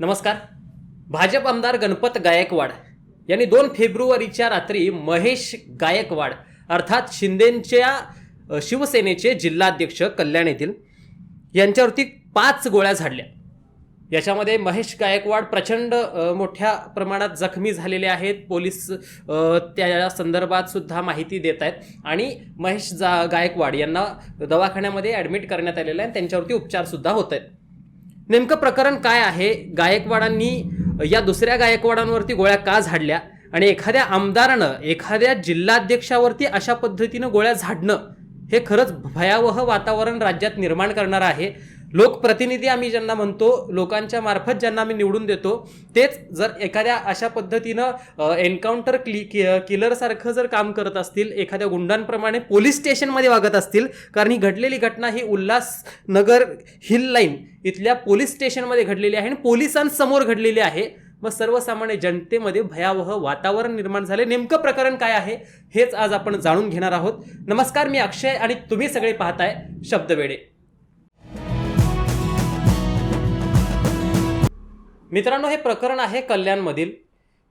नमस्कार. भाजप आमदार गणपत गायकवाड यांनी दोन फेब्रुवारीच्या रात्री महेश गायकवाड अर्थात शिंदेच्या शिवसेनेचे जिल्हाध्यक्ष कल्याण येथील यांच्यावरती पाच गोळ्या झाडल्या. याच्यामध्ये महेश गायकवाड प्रचंड मोठ्या प्रमाणात जखमी झालेले आहेत. पोलीस त्या संदर्भात सुद्धा माहिती देत आहेत. आणि महेश जा गायकवाड यांना दवाखान्यामध्ये ॲडमिट करण्यात आलेलं आहे त्यांच्यावरती उपचारसुद्धा होत आहेत. नेमकं प्रकरण काय आहे? गायकवाडांनी या दुसऱ्या गायकवाडांवरती गोळ्या का झाडल्या? आणि एखाद्या आमदारानं एखाद्या जिल्हाध्यक्षावरती अशा पद्धतीनं गोळ्या झाडणं हे खरंच भयावह वातावरण राज्यात निर्माण करणारं आहे. लोकप्रतिनिधी आम्ही ज्यांना म्हणतो लोकांच्या मार्फत ज्यांना आम्ही निवडून देतो तेच जर एखाद्या अशा पद्धतीनं एन्काउंटर क्लि किलरसारखं जर काम करत असतील एखाद्या गुंडांप्रमाणे पोलीस स्टेशनमध्ये वागत असतील कारण ही घडलेली घटना ही उल्हासनगर हिल लाईन इथल्या पोलीस स्टेशनमध्ये घडलेली आहे आणि पोलिसांसमोर घडलेली आहे. मग सर्वसामान्य जनतेमध्ये भयावह वातावरण निर्माण झाले. नेमकं प्रकरण काय आहे हेच आज आपण जाणून घेणार आहोत. नमस्कार मी अक्षय आणि तुम्ही सगळे पाहताय शब्दवेडे मित्रांनो हे प्रकरण आहे कल्याणमधील.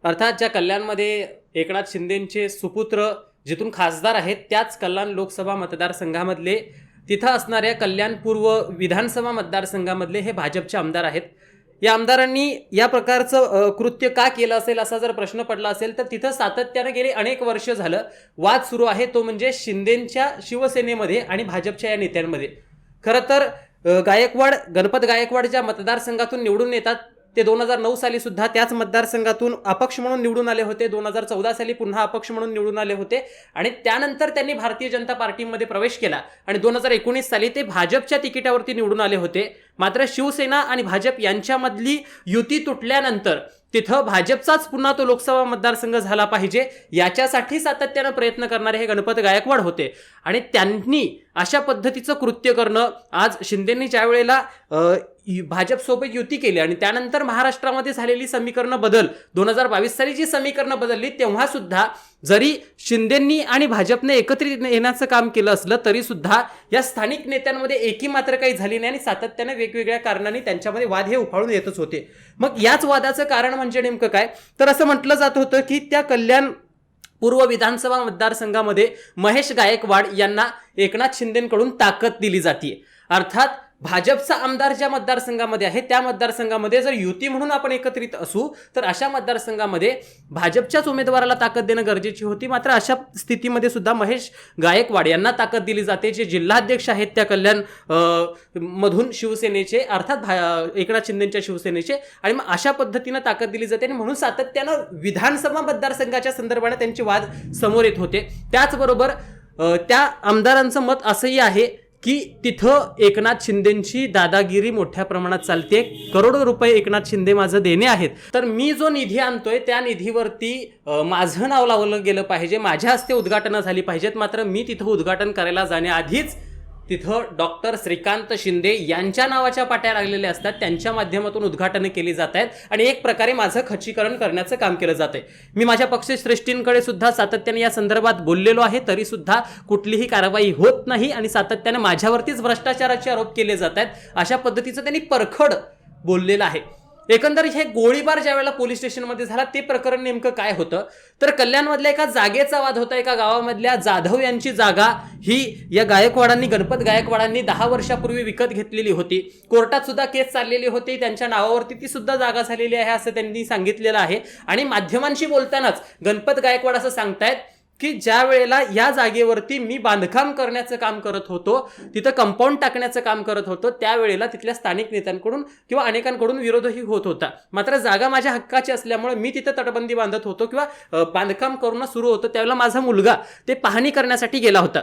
अर्थात ज्या कल्याणमध्ये एकनाथ शिंदेंचे सुपुत्र जिथून खासदार आहेत त्याच कल्याण लोकसभा मतदारसंघामधले तिथं असणाऱ्या कल्याण पूर्व विधानसभा मतदारसंघामधले हे भाजपचे आमदार आहेत. या आमदारांनी या प्रकारचं कृत्य का केलं असेल असा जर प्रश्न पडला असेल तर तिथं सातत्यानं गेले अनेक वर्ष झालं. वाद सुरू आहे तो म्हणजे शिंदेंच्या शिवसेनेमध्ये आणि भाजपच्या या नेत्यांमध्ये. खरं तर गायकवाड गणपत गायकवाड ज्या मतदारसंघातून निवडून येतात ते दोन हजार नऊ साली सुद्धा त्याच मतदारसंघातून अपक्ष म्हणून निवडून आले होते. दोन हजार चौदा साली पुन्हा अपक्ष म्हणून निवडून आले होते. आणि त्यानंतर त्यांनी भारतीय जनता पार्टीमध्ये प्रवेश केला. आणि दोन हजार एकोणीस साली ते भाजपच्या तिकिटावरती निवडून आले होते. मात्र शिवसेना आणि भाजप यांच्यामधली युती तुटल्यानंतर तिथं भाजपचाच पुन्हा तो लोकसभा मतदारसंघ झाला पाहिजे. याच्यासाठी सातत्यानं प्रयत्न करणारे हे गणपत गायकवाड होते. आणि त्यांनी अशा पद्धतीचं कृत्य करणं आज शिंदेंनी ज्या वेळेला भाजपसोबत युती केली आणि त्यानंतर महाराष्ट्रामध्ये झालेली समीकरणं बदल. दोन हजार बावीस साली जी समीकरणं बदलली तेव्हा सुद्धा जरी शिंदेंनी आणि भाजपने एकत्रित येण्याचं काम केलं असलं तरी सुद्धा या स्थानिक नेत्यांमध्ये एकी मात्र काही झाली नाही आणि सातत्याने वेगवेगळ्या कारणांनी त्यांच्यामध्ये वाद हे उफाळून येतच होते. मग याच वादाचं कारण म्हणजे नेमकं काय? तर असं म्हटलं जात होतं की त्या कल्याण पूर्व विधानसभा मतदारसंघामध्ये महेश गायकवाड यांना एकनाथ शिंदेकडून ताकद दिली जाते अर्थात भाजपचा आमदार ज्या मतदारसंघामध्ये आहे त्या मतदारसंघामध्ये जर युती म्हणून आपण एकत्रित असू तर अशा मतदारसंघामध्ये भाजपच्याच उमेदवाराला ताकद देणं गरजेची होती. मात्र अशा स्थितीमध्ये सुद्धा महेश गायकवाड यांना ताकद दिली जाते जे जिल्हाध्यक्ष आहेत त्या कल्याण मधून शिवसेनेचे अर्थात भा- एकनाथ शिंदेच्या शिवसेनेचे. आणि मग अशा पद्धतीनं ताकद दिली जाते आणि म्हणून सातत्यानं विधानसभा मतदारसंघाच्या संदर्भाने त्यांचे वाद समोर येत होते. त्याचबरोबर त्या आमदारांचं मत असंही आहे की तिथं एकनाथ शिंदेची दादागिरी मोठ्या प्रमाणात चालते करोडो रुपये एकनाथ शिंदे माझं देणे आहेत. तर मी जो निधी आणतोय त्या निधीवरती माझं नाव लावलं गेलं पाहिजे. माझ्या हस्ते उद्घाटनं झाली पाहिजेत. मात्र मी तिथं उद्घाटन करायला जाण्याआधीच तिथं डॉक्टर श्रीकांत शिंदे यांच्या नावाच्या पाट्या लागलेल्या असतात. त्यांच्या माध्यमातून उद्घाटनं केली जात आहेत आणि एक प्रकारे माझं खच्चीकरण करण्याचं काम केलं जात आहे मी माझ्या पक्षश्रेष्ठींकडे सुद्धा सातत्याने या संदर्भात बोललेलो आहे तरी सुद्धा कुठलीही कारवाई होत नाही आणि सातत्याने माझ्यावरतीच भ्रष्टाचाराचे आरोप केले जात आहेत. अशा पद्धतीचं त्यांनी परखड बोललेलं आहे. एकंदरीत हे गोळीबार ज्या वेळेला पोलीस स्टेशनमध्ये झाला ते प्रकरण नेमकं काय होतं? तर कल्याणमधल्या एका जागेचा वाद होता एका गावामधल्या जाधव यांची जागा ही या गायकवाडांनी गणपत गायकवाडांनी दहा वर्षापूर्वी विकत घेतलेली होती. कोर्टात सुद्धा केस चाललेली होती त्यांच्या नावावरती ती सुद्धा जागा झालेली आहे असं त्यांनी सांगितलेलं आहे. आणि माध्यमांशी बोलतानाच गणपत गायकवाड असं सांगतायत की ज्या वेळेला या जागेवरती मी बांधकाम करण्याचं काम करत होतो तिथं कंपाऊंड टाकण्याचं काम करत होतो त्यावेळेला तिथल्या स्थानिक नेत्यांकडून किंवा अनेकांकडून विरोधही होत होता. मात्र जागा माझ्या हक्काची असल्यामुळे मी तिथं तटबंदी बांधत होतो किंवा बांधकाम करणं सुरू होतं त्यावेळेला माझा मुलगा ते पाहणी करण्यासाठी गेला होता.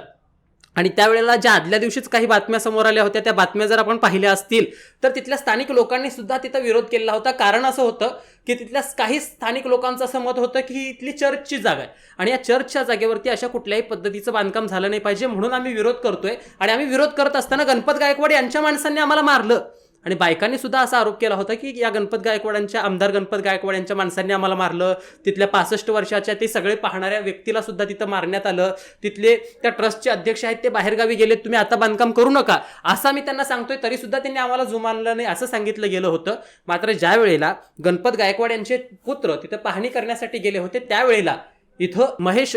आणि त्यावेळेला ज्या आदल्या दिवशीच काही बातम्या समोर आल्या होत्या त्या बातम्या जर आपण पाहिल्या असतील तर तिथल्या स्थानिक लोकांनी सुद्धा तिथं विरोध केला होता. कारण असं होतं की तिथल्या काही स्थानिक लोकांचं असं मत होतं की ही इथली चर्चची जागा आहे. आणि या चर्चच्या जागेवरती अशा कुठल्याही पद्धतीचं बांधकाम झालं नाही पाहिजे म्हणून आम्ही विरोध करतोय. आणि आम्ही विरोध करत असताना गणपत गायकवाड यांच्या माणसांनी आम्हाला मारलं. आणि बायकांनी सुद्धा असा आरोप केला होता की या गणपत गायकवाडांच्या आमदार गणपत गायकवाड यांच्या माणसांनी आम्हाला मारलं. तिथल्या पासष्ट वर्षाच्या ते सगळे पाहणाऱ्या व्यक्तीला सुद्धा तिथं मारण्यात आलं. तिथले त्या ट्रस्टचे अध्यक्ष आहेत ते बाहेरगावी गेलेत तुम्ही आता बांधकाम करू नका. असा मी त्यांना सांगतोय तरी सुद्धा त्यांनी आम्हाला जुमानलं नाही असं सांगितलं गेलं होतं. मात्र ज्या वेळेला गणपत गायकवाड यांचे पुत्र तिथं पाहणी करण्यासाठी गेले होते त्यावेळेला इथं महेश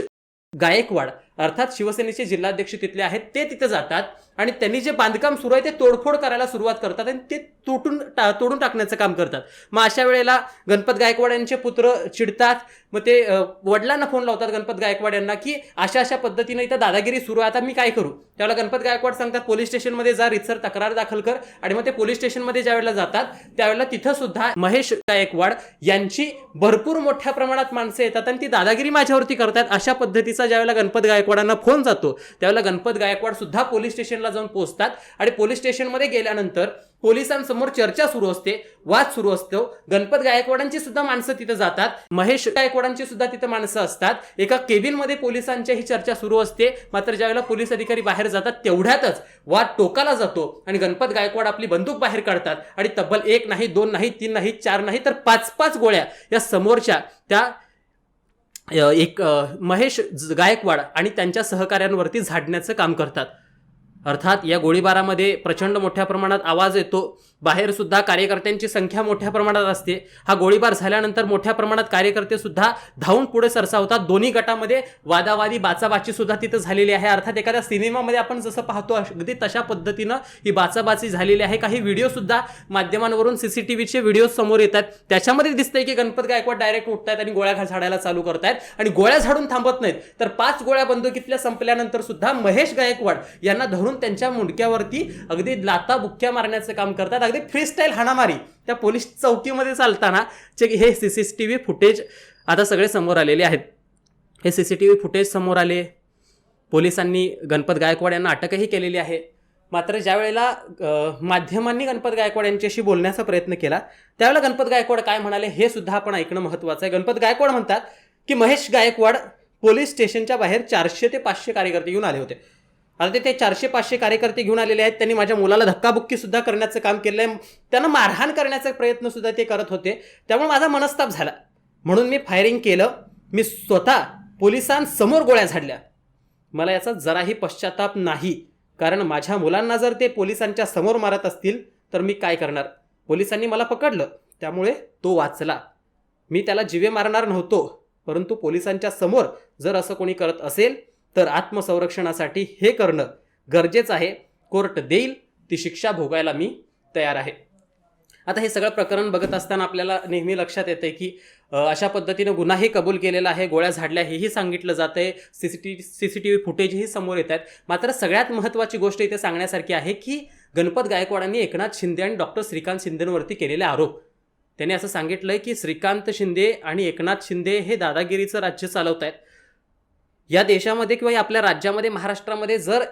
गायकवाड अर्थात शिवसेनेचे जिल्हाध्यक्ष तिथले आहेत ते तिथे जातात आणि त्यांनी जे बांधकाम सुरू आहे ते तोडफोड करायला सुरुवात करतात आणि ते तुटून टा तोडून टाकण्याचं काम करतात. मग अशा वेळेला गणपत गायकवाड यांचे पुत्र चिडतात मग ते वडिलांना फोन लावतात गणपत गायकवाड यांना की अशा अशा पद्धतीने इथं दादागिरी सुरू आहे आता मी काय करू? त्यावेळेला गणपत गायकवाड सांगतात पोलीस स्टेशनमध्ये जा रितसर तक्रार दाखल कर. आणि मग ते पोलीस स्टेशनमध्ये ज्या वेळेला जातात त्यावेळेला तिथं सुद्धा महेश गायकवाड यांची भरपूर मोठ्या प्रमाणात माणसं येतात आणि ती दादागिरी माझ्यावरती करतात. अशा पद्धतीचा ज्यावेळेला गणपत गायकवाडांना फोन जातो. त्यावेळेला गणपत गायकवाड सुद्धा पोलीस स्टेशनला जाऊन पोहोचतात. आणि पोलीस स्टेशनमध्ये गेल्यानंतर पोलिसांसमोर चर्चा सुरू असते वाद सुरू असतो. गणपत गायकवाडांची सुद्धा माणसं तिथं जातात. महेश गायकवाडांची सुद्धा तिथं माणसं असतात. एका केबिनमध्ये पोलिसांच्या ही चर्चा सुरू असते. मात्र ज्यावेळेला पोलीस अधिकारी बाहेर जातात तेवढ्यातच वाद टोकाला जातो आणि गणपत गायकवाड आपली बंदूक बाहेर काढतात. आणि तब्बल एक नाही दोन नाही तीन नाही चार नाही तर पाच पाच गोळ्या या समोरच्या त्या एक महेश ज- गायकवाड आणि त्यांच्या सहकाऱ्यांवरती झाडण्याचं काम करतात. अर्थात या गोळीबारामध्ये प्रचंड मोठ्या प्रमाणात आवाज येतो. बाहेर सुद्धा कार्यकर्त्यांची संख्या मोठ्या प्रमाणात असते. हा गोळीबार झाल्यानंतर मोठ्या प्रमाणात कार्यकर्ते सुद्धा धावून पुढे सरसावतात. दोन्ही गटामध्ये वादावादी बाचाबाची सुद्धा तिथं झालेली आहे. अर्थात एखाद्या सिनेमामध्ये आपण जसं पाहतो अगदी तशा पद्धतीनं ही बाचाबाची झालेली आहे. काही व्हिडिओ सुद्धा माध्यमांवरून सीसीटीव्हीचे व्हिडिओ समोर येतात. त्याच्यामध्ये दिसतंय की गणपत गायकवाड डायरेक्ट उठतायत आणि गोळ्या घा- झाडायला चालू करतायत. आणि गोळ्या झाडून थांबत नाहीत. तर पाच गोळ्या बंदुकीतल्या संपल्यानंतर सुद्धा महेश गायकवाड यांना धरून त्यांच्या मुंडक्यावरती अगदी लाता बुक्क्या मारण्याचं काम करतात. अगदी फ्री स्टाईल हाणामारी. त्या पोलीस चौकीमध्ये चालताना जे हे C C T V footage आता सगळे समोर आलेले आहेत. हे सीसीटीव्ही फुटेज समोर आले. पोलिसांनी गणपत गायकवाड यांना अटकही केलेली आहे. मात्र ज्या वेळेला माध्यमांनी गणपत गायकवाड यांच्याशी बोलण्याचा प्रयत्न केला त्यावेळेला गणपत गायकवाड काय म्हणाले हे सुद्धा आपण ऐकणं महत्त्वाचं आहे. गणपत गायकवाड म्हणतात की महेश गायकवाड पोलीस स्टेशनच्या बाहेर चारशे ते पाचशे कार्यकर्ते येऊन आले होते. आता ते- चारशे पाचशे कार्यकर्ते घेऊन आलेले आहेत. त्यांनी माझ्या मुलाला धक्काबुक्की सुद्धा करण्याचं काम केलं आहे त्यांना मारहाण करण्याचा प्रयत्न सुद्धा ते करत होते. त्यामुळे माझा मनस्ताप झाला. म्हणून मी फायरिंग केलं. मी स्वतः पोलिसांसमोर गोळ्या झाडल्या. मला याचा जराही पश्चाताप नाही. कारण माझ्या मुलांना जर ते पोलिसांच्या समोर मारत असतील तर मी काय करणार? पोलिसांनी मला पकडलं. त्यामुळे तो वाचला. मी त्याला जिवे मारणार नव्हतो. परंतु पोलिसांच्या समोर जर असं कोणी करत असेल तर आत्मसंरक्षणासाठी हे करणं गरजेचं आहे. कोर्ट देईल ती शिक्षा भोगायला मी तयार आहे. आता हे सगळं प्रकरण बघत असताना आपल्याला नेहमी लक्षात येतं की अशा पद्धतीनं गुन्हाही कबूल केलेला आहे गोळ्या झाडल्या हेही सांगितलं जात आहे C C T C C T V फुटेजही समोर येत आहेत. मात्र सगळ्यात महत्त्वाची गोष्ट इथे सांगण्यासारखी आहे की गणपत गायकवाडांनी एकनाथ शिंदे आणि डॉक्टर श्रीकांत शिंदेंवरती केलेले आरोप. त्यांनी असं सांगितलं आहे की श्रीकांत शिंदे आणि एकनाथ शिंदे हे दादागिरीचं राज्य चालवत आहेत या देशामध्ये किंवा आपल्या राज्यामध्ये महाराष्ट्रामध्ये जर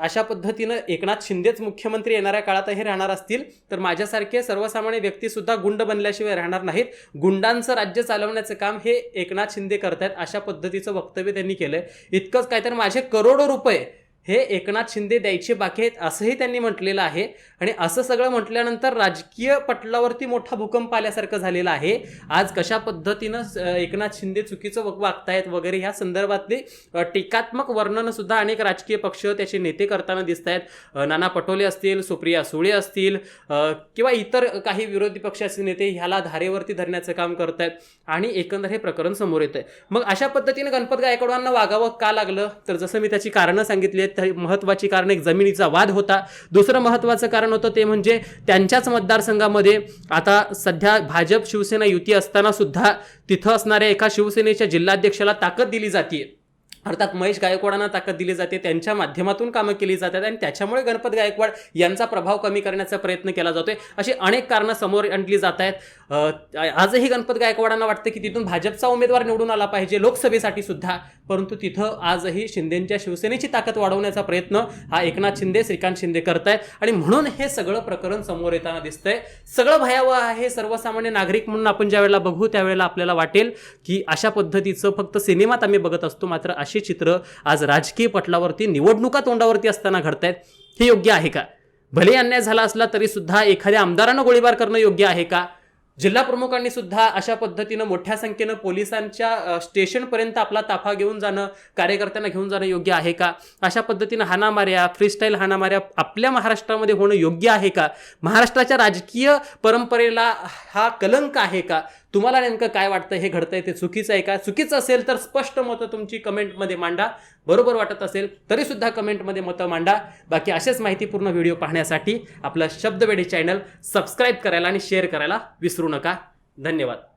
अशा पद्धतीनं एकनाथ शिंदेच मुख्यमंत्री येणाऱ्या काळातही राहणार असतील तर माझ्यासारखे सर्वसामान्य व्यक्तीसुद्धा गुंड बनल्याशिवाय राहणार नाहीत. गुंडांचं राज्य चालवण्याचं काम हे एकनाथ शिंदे करतायत अशा पद्धतीचं वक्तव्य त्यांनी केलंय. इतकंच काय तर माझे करोडो रुपये हे एकनाथ शिंदे द्यायचे बाकी आहेत असंही त्यांनी म्हटलेलं आहे. आणि असं सगळं म्हटल्यानंतर राजकीय पटलावरती मोठा भूकंप आल्यासारखं झालेलं आहे. आज कशा पद्धतीनं एकनाथ शिंदे चुकीचं वागतायत वगैरे ह्या संदर्भातली टीकात्मक वर्णनं सुद्धा अनेक राजकीय पक्ष त्याचे नेते करताना दिसत आहेत नाना पटोले असतील सुप्रिया सुळे असतील किंवा इतर काही विरोधी पक्षाचे नेते ह्याला धारेवरती धरण्याचं काम करत आहेत आणि एकंदर हे प्रकरण समोर येत आहे मग अशा पद्धतीने गणपत गायकवाडांना वागावं का लागलं? तर जसं मी त्याची कारणं सांगितली आहेत तर महत्त्वाची कारण एक जमिनीचा वाद होता. दुसरं महत्त्वाचं कारण होतं ते म्हणजे त्यांच्याच मतदारसंघामध्ये आता सध्या भाजप शिवसेना युती असताना सुद्धा तिथं असणाऱ्या एका शिवसेनेच्या जिल्हाध्यक्षाला ताकद दिली जाते अर्थात महेश गायकवाडांना ताकद दिली जाते त्यांच्या माध्यमातून कामं केली जातात आणि त्याच्यामुळे गणपत गायकवाड यांचा प्रभाव कमी करण्याचा प्रयत्न केला जातोय. अशी अनेक कारणं समोर आणली जात आहेत. आजही गणपत गायकवाडांना वाटतं की तिथून भाजपचा उमेदवार निवडून आला पाहिजे लोकसभेसाठी सुद्धा. परंतु तिथं आजही शिंदेंच्या शिवसेनेची ताकद वाढवण्याचा प्रयत्न हा एकनाथ शिंदे श्रीकांत शिंदे करतायत आणि म्हणून हे सगळं प्रकरण समोर येताना दिसतंय. सगळं भयावह आहे. सर्वसामान्य नागरिक म्हणून आपण ज्या वेळेला बघू त्यावेळेला आपल्याला वाटेल की अशा पद्धतीचं फक्त सिनेमात आम्ही बघत असतो. मात्र अशी चित्र आज राजकीय पटलावरती निवडणुका तोंडावरती असताना घडतायत. हे योग्य आहे का? भले अन्याय झाला असला तरी सुद्धा एखाद्या आमदारानं गोळीबार करणं योग्य आहे का? जिल्हा प्रमुखांनी सुद्धा अशा पद्धतीनं मोठ्या संख्येनं पोलिसांच्या स्टेशनपर्यंत आपला ताफा घेऊन जाणं कार्यकर्त्यांना घेऊन जाणं योग्य आहे का? अशा पद्धतीनं हाणामाऱ्या फ्रीस्टाईल हाणामाऱ्या आपल्या महाराष्ट्रामध्ये होणं योग्य आहे का? महाराष्ट्राच्या राजकीय परंपरेला हा कलंक आहे का? तुम्हाला नेमकं काय वाटतं हे घडतंय ते चुकीचं आहे का? चुकीचं असेल तर स्पष्ट मतं तुमची कमेंटमध्ये मांडा. बरोबर वाटत असेल तरीसुद्धा कमेंटमध्ये मतं मांडा. बाकी असेच माहितीपूर्ण व्हिडिओ पाहण्यासाठी आपलं शब्दवेडी चॅनल सबस्क्राईब करायला आणि शेअर करायला विसरू नका. धन्यवाद.